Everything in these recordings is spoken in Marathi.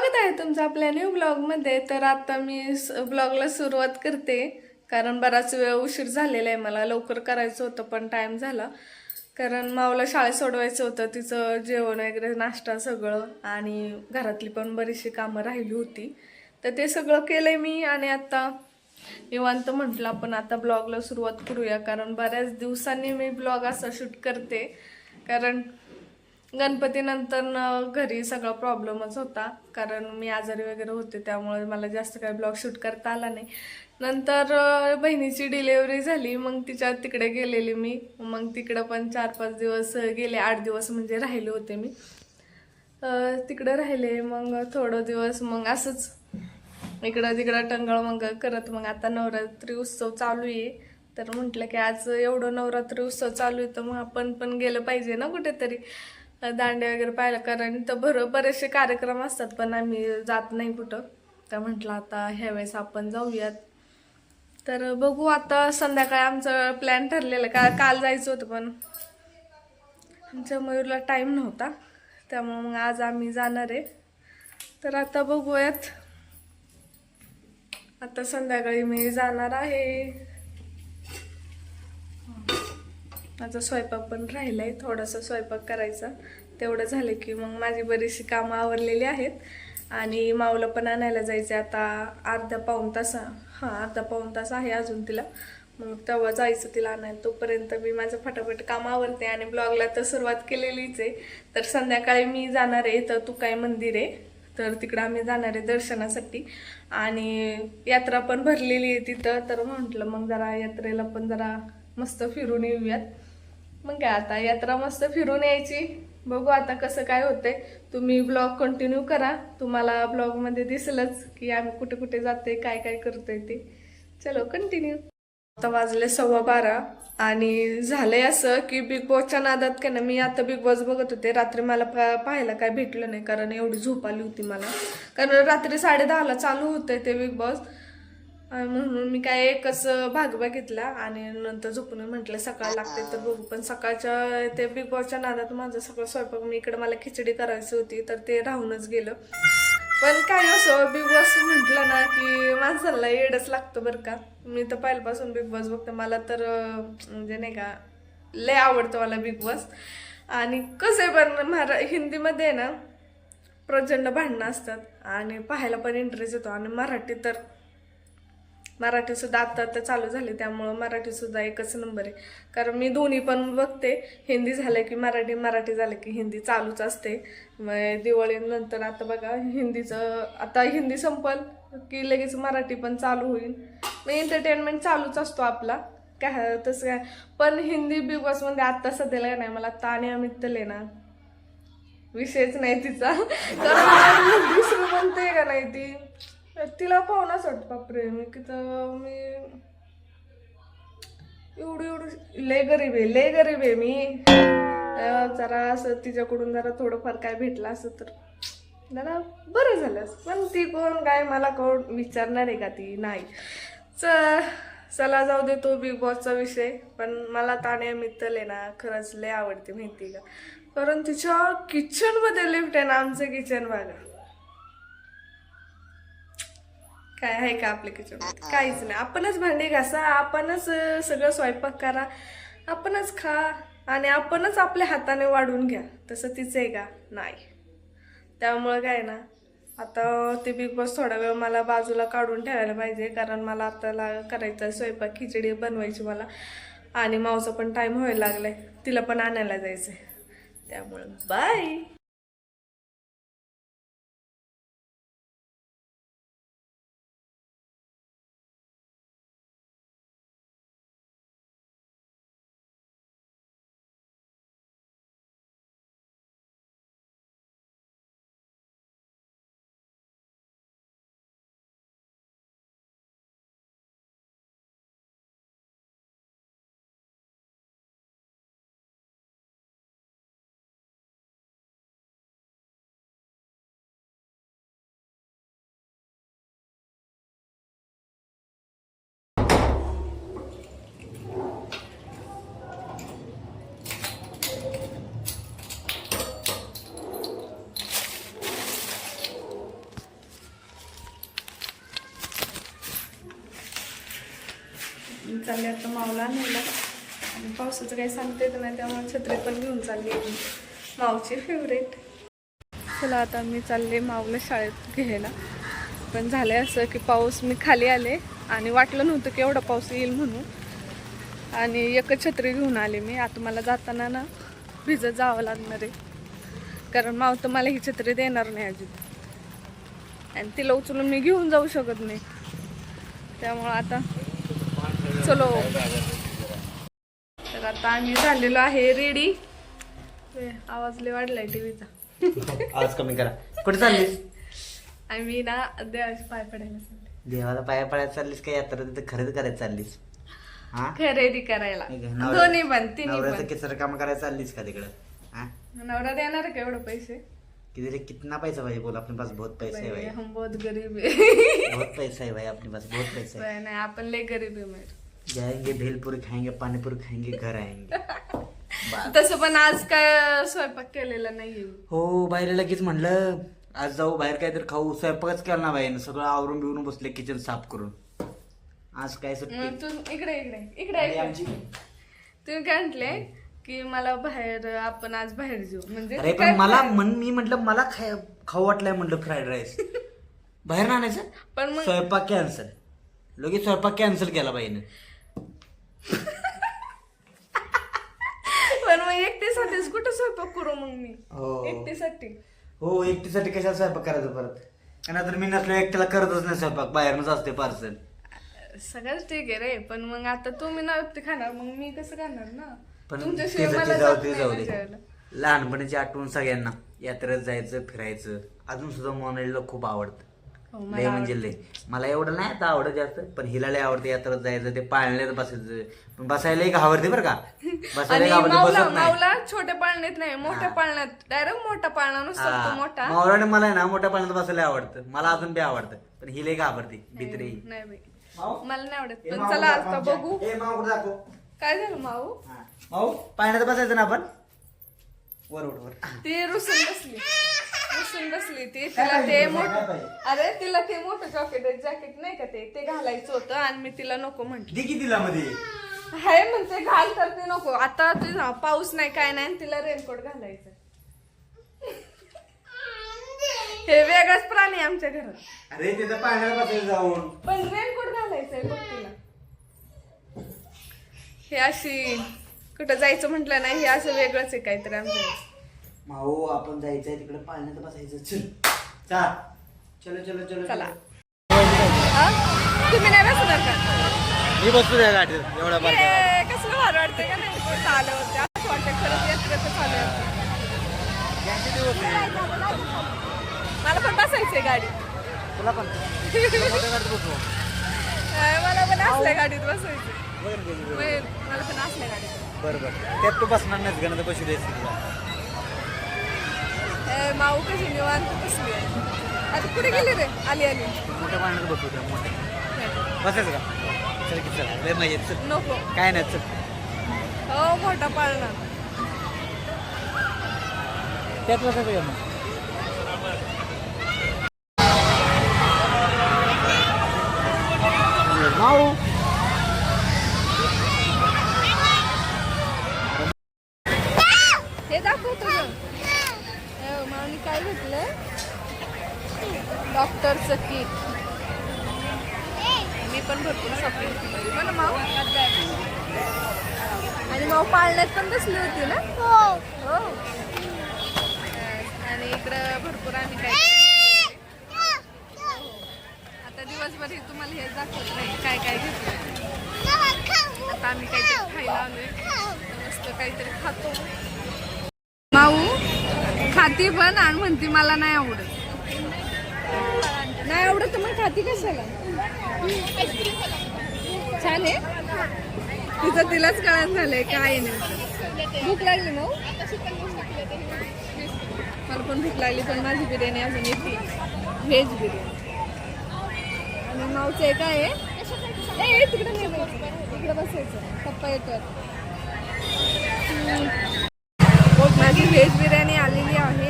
स्वागत आहे तुमचं आपल्या न्यू ब्लॉगमध्ये तर आता मी ब्लॉगला सुरुवात करते. कारण बराच वेळ उशीर झालेला आहे. मला लवकर करायचं होतं पण टाईम झाला. कारण मावला शाळेत सोडवायचं होतं. तिचं जेवण वगैरे नाश्ता सगळं आणि घरातली पण बरीचशी कामं राहिली होती. तर ते सगळं केलं मी आणि आता निवांत म्हटलं आपण आता ब्लॉगला सुरुवात करूया. कारण बऱ्याच दिवसांनी मी ब्लॉग असा शूट करते. कारण गणपतीनंतर घरी सगळा प्रॉब्लेमच होता. कारण मी आजारी वगैरे होते त्यामुळे मला जास्त काही ब्लॉग शूट करता आला नाही. नंतर बहिणीची डिलेवरी झाली मग तिच्या तिकडे गेलेली मी. मग तिकडं पण चार पाच दिवस गेले आठ दिवस म्हणजे राहिले होते मी. तिकडं राहिले मग थोडं दिवस मग असंच. इकडं तिकडं टंगळ मग करत मग आता नवरात्री उत्सव चालू आहे. तर म्हटलं की आज एवढं नवरात्री उत्सव चालू आहे तर मग आपण पण गेलं पाहिजे ना कुठेतरी. दांडे वगैरे पाहायला कारण तर भर बरेचसे कार्यक्रम असतात पण आम्ही जात नाही कुठं. तर म्हटलं आता ह्या वेळेस आपण जाऊयात. तर बघू आता संध्याकाळी आमचं प्लॅन ठरलेलं का काल जायचं होतं पण आमच्या मयूरला टाईम नव्हता. त्यामुळं मग आज आम्ही जाणार आहे. तर आता बघूयात. आता संध्याकाळी मी जाणार आहे. माझा स्वयंपाक पण राहिला आहे थोडासा स्वयंपाक करायचा. तेवढं झालं की मग माझी बरीचशी कामं आवरलेली आहेत. आणि माऊला पण आणायला जायचं आता अर्धा पाऊण तास हां अर्धा पाऊण तास आहे अजून तिला. मग तेव्हा जायचं तिला आणायला. तोपर्यंत मी माझं फटाफट काम आवरते आणि ब्लॉगला तर सुरुवात केलेलीच आहे. तर संध्याकाळी मी जाणार आहे तर तू काय मंदिर आहे. तर तिकडं आम्ही जाणार आहे दर्शनासाठी. आणि यात्रा पण भरलेली आहे तिथं. तर म्हटलं मग जरा यात्रेला पण जरा मस्त फिरून येऊयात. मग काय आता यात्रा मस्त फिरून यायची. बघू आता कसं काय होतंय. तुम्ही ब्लॉग कंटिन्यू करा. तुम्हाला ब्लॉगमध्ये दिसलंच की आम्ही कुठे कुठे जाते काय काय करतोय ते. चलो कंटिन्यू आता वाजले सव्वा बारा आणि झालंय असं की बिग बॉसच्या नादात काय ना मी आता बिग बॉस बघत होते. रात्री मला पा- पाहायला काय भेटलं नाही कारण एवढी झोप आली होती मला. कारण रात्री साडे दहाला चालू होते ते बिग बॉस म्हणून मी काय एकच भाग बघितला आणि नंतर झोपून म्हटलं सकाळ लागते तर बघू. पण सकाळच्या ते बिग बॉसच्या नादात माझं सगळं स्वयंपाक मी इकडे मला खिचडी करायची होती तर ते राहूनच गेलं. पण काय असं बिग बॉस म्हटलं ना की माणसाला येडच लागतं बरं का. मी तर पहिल्यापासून बिग बॉस बघते. मला तर म्हणजे नाही का लय आवडतं मला बिग बॉस आणि कसं आहे पण मरा हिंदीमध्ये आहे ना प्रचंड भांडणं असतात आणि पाहायला पण इंटरेस्ट येतो. आणि मराठी तर मराठीसुद्धा आत्ता आत्ता चालू झाले त्यामुळं मराठीसुद्धा एकच नंबर आहे. कारण मी दोन्ही पण बघते. हिंदी झालं की मराठी मराठी झालं की हिंदी चालूच असते. मग दिवाळीनंतर आता बघा हिंदीचं आता हिंदी संपल की लगेच मराठी पण चालू होईल. मग एंटरटेनमेंट चालूच असतो आपला. काय तसं काय. पण हिंदी बिग बॉसमध्ये आत्ता सध्याला नाही मला ताने अमित तले ना विषयच नाही तिचा. कारण दुसरं म्हणते का नाही ती? तिला पाहुणाच वाटत वाटतं बापरे मी की तर मी एवढी एवढी लय गरीब आहे लय गरीब आहे मी. जरा असं तिच्याकडून जरा थोडंफार काय भेटलं असं तर जरा बरं झालं पण ती कोण काय मला कोण विचारणार आहे का ती? नाही. च चला जाऊ दे तो बिग बॉसचा विषय. पण मला ताण्या मित्तल ना खरंच लय आवडते माहिती का? कारण तिच्या किचनमध्ये लिफ्ट आहे ना आमचं किचन बघा. काय आहे का आपल्या किचन काहीच नाही. आपणच भांडी घासा आपणच सगळं स्वयंपाक करा आपणच खा आणि आपणच आपल्या हाताने वाढून घ्या. तसं तिचं आहे का? नाही. त्यामुळं काय ना आता ते बिग बॉस थोडा वेळ मला बाजूला काढून ठेवायला पाहिजे कारण मला आताला करायचं आहे स्वयंपाक खिचडी बनवायची मला. आणि मावचा पण टाईम व्हायला लागलाय तिला पण आणायला जायचं आहे त्यामुळं. बाय चालले आता मावला नेला. आणि पावसाचं काही सांगता येत नाही त्यामुळे छत्री पण घेऊन चालली आहे मी. मावची फेवरेट चला आता मी चालले माऊला शाळेत घ्यायला. पण झालंय असं की पाऊस मी खाली आले आणि वाटलं नव्हतं की एवढा पाऊस येईल म्हणून. आणि एकच छत्री घेऊन आले मी. आता मला जाताना ना भिजत जावं लागणार आहे. कारण माव तर मला ही छत्री देणार नाही अजित आणि तिला उचलून मी घेऊन जाऊ शकत नाही. त्यामुळं आता चलो. तर आता आम्ही झालेलो आहे रेडी आवाज लय वाढलाय टीव्हीचा. आवाज कमी करा. कुठे चाललीस? आम्ही ना देवाचे पाय पडायला चालले देवाला पाया पडायला चाललीस का यात्रा तिथे खरेदी करायला चाललीस? हा? खरेदी करायला. दोन्ही पण तिन्ही किचर काम करायला चाललीस का तिकडं? नवरा देणार का एवढं पैसे? किती रे कितना पैसा भाई बोल अपने पास बहुत पैसा है भाई, हम बहुत गरीब है बहुत पैसा है भाई अपने पास बहुत पैसा है नाही आपण लय गरीब आहे मेर जाएंगे भेलपुरी खाएंगे पानीपुरी खाएंगे घर आएंगे. तसं पण आज काय स्वयंपाक केलेला नाहीये. हो बाहेर लगेच म्हणलं आज जाऊ बाहेर काहीतरी खाऊ. स्वयंपाकच केला ना बाईनं सगळं आवरून बिवरून बसले किचन साफ करून. आज काय सुट्टी? मग तू इकडे इकडे इकडे आणि इकडे. आमची तुम्ही काय म्हटले की मला बाहेर आपण आज बाहेर जाऊ. म्हणजे काय पण मला? मन मी म्हटलं मला खाय खाऊ वाटलंय म्हटलं फ्राईड राईस. बाहेर ना आणायचं? पण मग स्वयंपाक कॅन्सल. लगेच स्वयंपाक कॅन्सल केला बाईनं. पण मग एकटीसाठीच कुठं स्वयंपाक करू मग मी? हो. एकटीसाठी. हो एकटीसाठी कशाला स्वयंपाक करायचं परत? आणि तर मी नसलो एकट्याला करतच नाही स्वयंपाक. बाहेरनच असते पार्सल सगळंच ठीक आहे रे पण मग आता तुम्ही ना एकटी खाणार मग मी कसं खाणार ना? पण तुमच्याशिवाय मला जाऊ जात ते नाही जाऊ ना दे. जेवायला. लहानपणीची आठवण सगळ्यांना. यात्रेत जायचं फिरायचं. अजून सुद्धा मोनालीला खूप आवडतं. लय मला म्हणजे लय. मला एवढं नाही आता आवडत जास्त पण हिला लय आवडतं. यात्रेत जायचं ते पाळण्यात बसायचं. पण बसायला एक घाबरते बरं का. बसायला आणि घाबरते माऊला बसत नाही. माऊला छोट्या पाळण्यात नाही मोठ्या पाळण्यात. डायरेक्ट मोठा पाळणा नसतो तो हा. मोठा. मावळाने मला आहे ना मोठ्या पाण्यात बसायला आवडतं. मला अजून बी आवडतं. पण ही लय घाबरते भित्री. नाही बाई. माऊ? मला नाही आवडत. पण चला आता. बघू. ए, माऊ कुठं दाखव. काय झालं माऊ? हा. माऊ पाण्यात बसायचं ना आपण? वर उठ वर. ती रुसून बसली. रुसून बसली ती. तिला ते मोठं? अरे तिला ते मोठं जॉकेट जॅकेट नाही का ते? ते घालायचं होतं आणि मी तिला नको म्हंटल. दे की तिला मध्ये. हाय म्हणते घाल तर ते नको. आता ते ना, पाऊस नाही काय नाही आणि तिला रेनकोट घालायचं हे वेगळाच प्राणी आहे आमच्या घरात. अरे तिथं पाण्यात बसायचं जाऊन. पण रेनकोट घालायचंय बघ तिला. हे अशी कुठं जायचं म्हटलं नाही हे असं वेगळंच आहे काहीतरी आमच्या घरात. माऊ आपण जायचंय तिकडे पाण्यात बसायचं. चल चा चलो चलो चलो चला. हा? तुम्ही नाही बसणार का मी बसतो त्या गाडीत. एवढा हे कसलं भारी वाटतं का नाही? कोण चाललं होतं. असं वाटतं खरंच यात्रेचं चालू मला पण बसायचंय गाडी तुला पण? मला पण असल्या गाडीत बसायचं मला पण असल्या गाडीत. बरं बरं. त्यात तू बसणार नाहीस गणित बसू द्यायची माऊ कशी निवांत बसली आहे. आता कुठे गेली रे? आली आली. मोठ्या पाण्यात बसू द्या मोठ्या. बसायचं का? चल की चल. लय मजा येते, चल. नको. काय नाही चल. हो मोठा पाळणा. त्यात बसायचं का मग? माऊ हे दाखव तुझं माऊनी काय घेतलंय डॉक्टरचं किट मी पण भरपूर शॉपिंग केली हो ना माऊ? आणि माऊ पाळण्यात पण बसली होती ना? हो. आणि इकडं भरपूर आम्ही काय आता दिवसभर हे तुम्हाला हे दाखवत नाही काय काय घेतलं आता आम्ही काहीतरी खायला आलोय. मस्त काहीतरी खातो. माऊ खाती पण आणि म्हणती मला नाही आवडत. खाती कशाला? छान आहे. तिचं तिलाच कळण झालंय काय नाही. भूक लागली मग? मला पण भूक लागली पण माझी बिर्याणी अजून येते. व्हेज बिर्याणी. आणि मावचं आहे. काय आहे तिकडे नाही बसायचं. बसायचं. पप्पा येतो माझी व्हेज बिर्याणी आलेली आहे.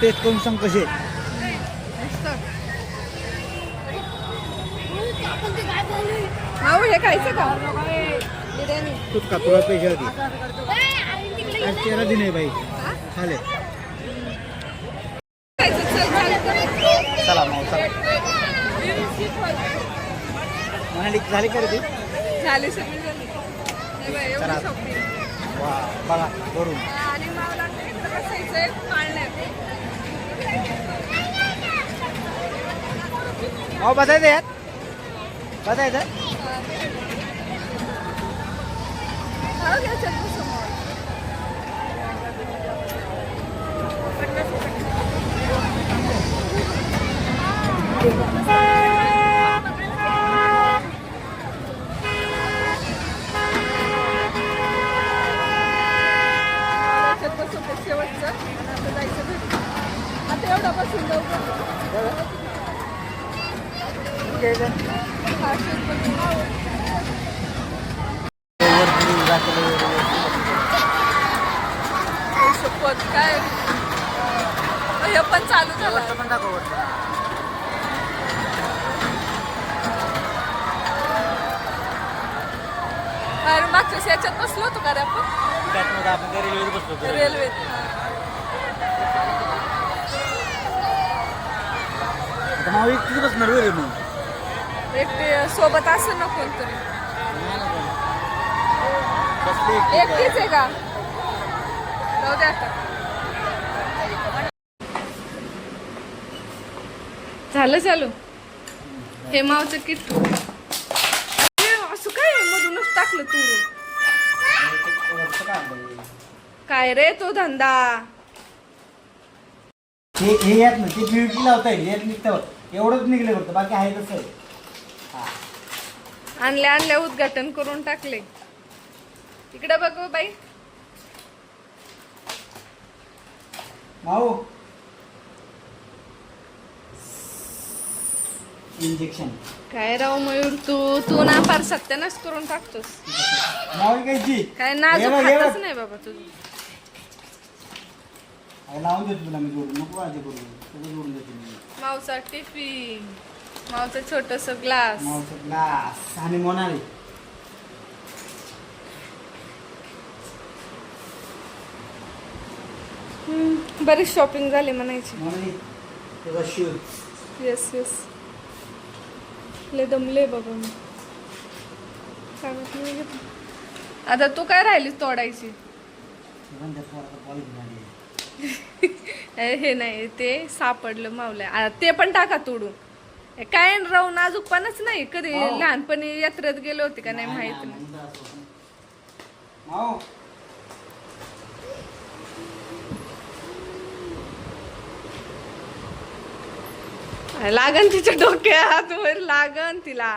टेस्ट करून सांग कसे माऊ हे खायचं का? बिर्याणी तूच का तुला पैसे आज तेरा दिन आहे बाई. खायचं चल मग चला झाली का रे ती झाली सगळी झाली. चला. वा बघा वरून आणि इकडे बसायचंय पाळण्यात अहो बसायचं यात? बसायचं? हा, याच्यात बसू मग. याच्यात बसू ते शेवटचं आणि आता जायचं घरी. आता एवढा बसून जाऊ का? हा, शेवटचं. शपथ काय हे पण चालू झालं अरे मागच्या याच्यात बसलो होतो का रे आपण? आपण त्या रेल्वेत बसलो होतो. रेल्वेत आता बसणार बरं मग. एकटे सोबत असं ना कोणतरी. बसली एकटी. एकटीच आहे का? जाऊ दे आता. झालं चालू हे मावचं किट असं काय? मधूनच टाकलं तुरून काय रे तो धंदा? हे हे यात ना ते यात निघतं एवढंच निघले फक्त बाकी आहे हा. आणल्या आणल्या उद्घाटन करून टाकले. इकडे बघ हो बाई. माऊ. इंजेक्शन काय राव मयूर तू तू ना फार सत्यानाश करून टाकतोस. घ्यायची. काय नाजूक नाही बाबा तुझं. अरे लावून देतो तुला मी जोडून. नको माझे करू. तुला जोडून देतो मी. मावचा टिफिन. मावचं छोटस ग्लास. माऊचा ग्लास. आणि मोनाली. हम्म, बरीच शॉपिंग झाली म्हणायची. मोनाली तुझा शूज येस येस ले दमले बाबा मी. काय माहीत नाही घेतलं. आता तू काय राहिलीस तोडायची? हे नाही ते सापडलं मावल्या. आ, ते पण टाका तोडून. काय राहून नाजूकपणाच नाही. कधी. लहानपणी यात्रेत गेले होते का नाही माहीत नाही. लागन तिच्या डोक्यात वर लागन तिला.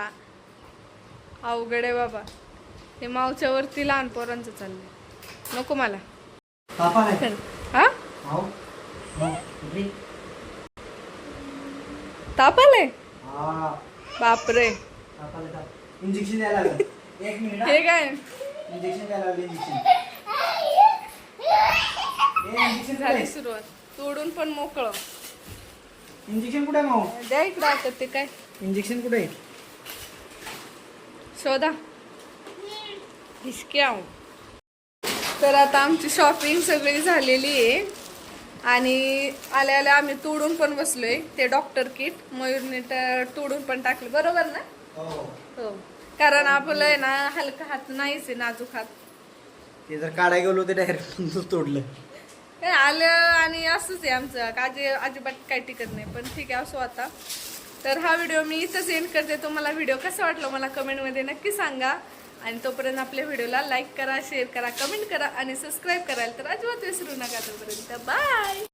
अवघड आहे बाबा. हे मावच्या वरती लहान पोरांचं चाललंय. नको मला. हा. ताप आलाय बापरे. इंजेक्शन द्यायला हे. काय? इंजेक्शन द्यायला झाली सुरुवात. तोडून पण मोकळं. इंजेक्शन कुठे माऊ? द्या इकडं आता ते काय? इंजेक्शन कुठे शोधा. हिसक्या तर आता आमची शॉपिंग सगळी झालेली आहे. आणि आल्या आल्या आम्ही तोडून पण बसलोय ते डॉक्टर किट मयूरने तर तोडून पण टाकले. बरोबर ना? हो. हो. कारण आपलं आहे ना हलका हात नाहीच आहे नाजूक हात. ते जर काढाय गेलो ते डायरेक्ट तोडलं. हे आलं आणि असंच आहे आमचं. काजी अजिबात काही टिकत नाही. पण ठीक आहे असो आता. तर हा व्हिडिओ मी इथंच एंड करते. तुम्हाला व्हिडिओ कसा वाटला मला कमेंटमध्ये नक्की सांगा. आणि तोपर्यंत आपल्या व्हिडिओला लाईक करा शेअर करा कमेंट करा आणि सबस्क्राईब करायला तर अजिबात विसरू नका तोपर्यंत. बाय